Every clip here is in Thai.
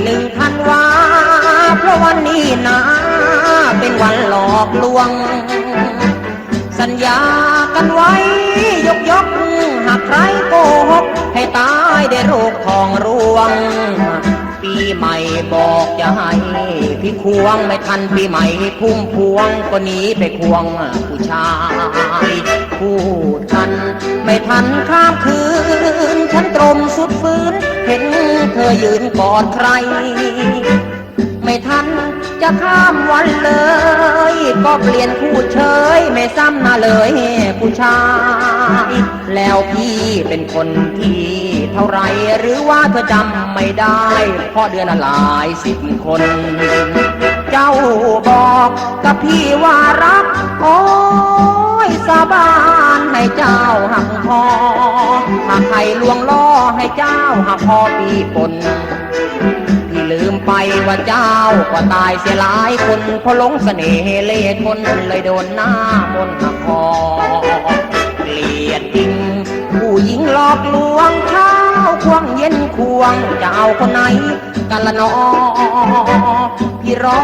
ดวันที่หนึ่งธันวา เพราะวันนี้นะเป็นวันหลอกลวง สัญญากันไว้ ยกยกหากใครโกหก ให้ตายได้โรคทองร่วง ปีใหม่บอกจะให้พี่ควงไม่ทันปีใหม่พุ่มพวงก็หนีไปควงผู้ชายพูดกัน ไม่ทันข้ามคืนฉันตรมสุดฟื้น เห็นเธอยืนกอดใคร ไม่ทันจะข้ามวันเลย ก็เปลี่ยนคู่เฉย ไม่ซ้ำหน้าเลยผู้ชาย แล้วพี่เป็นคนที่เท่าไรหรือว่าเธอจำไม่ได้เพราะเดือนละหลายสิบคน เจ้าบอกกับพี่ว่ารักโอ้ยสาบาน ให้เจ้าหักพอหากใครลวงล่อให้เจ้าหักพอปีปนพี่ลืมไปว่าเจ้าก็ตายเสียหลายคนเพราะหลงเสน่ห์เล่ห์ทนเลยโดนหน้ามนหักคอเกลียดจริงผู้หญิงหลอกลวง วงจะเอาคนไหนกันละนอพี่รอ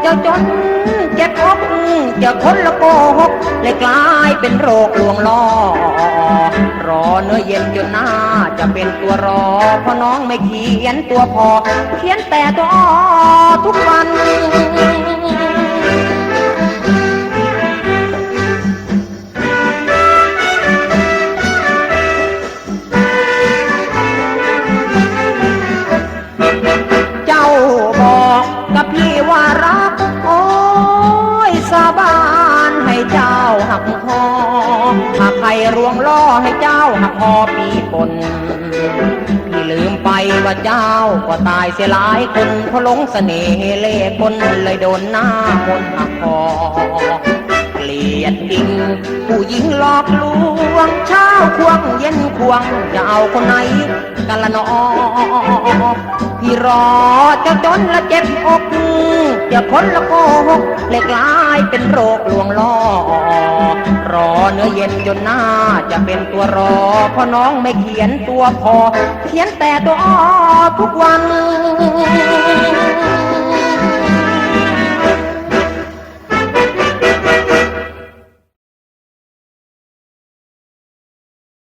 เจ้าจนเจ็บอกจะคนละโกหกเลยกลายเป็นโรคลวงล่อรอเนื้อเย็นจนหน้าจะเป็นตัวรอเพราะน้องไม่เขียนตัวพอ เขียนแต่ตัวอทุกวัน หากใครวงล่อให้เจ้าหักคอปีปนพี่ลืมไปว่าเจ้าก็ตายเสียหลายคนเพราะหลงเสน่ห์เล่ห์คนเลยโดนหน้ามนหักคอเกลียดจริง ผู้หญิงหลอกลวงเช้าควงเย็นควงจะเอาคนไหนกันละนอพี่รอจะจนละเจ็บอกจะคนละโกหกเลยกลายเป็นโรคลวงล่อ รอเนื้อเย็นจนหน้าจะเป็นตัวรอเพราะน้องไม่เขียนตัวพอ เขียนแต่ตัวอ้อทุกวัน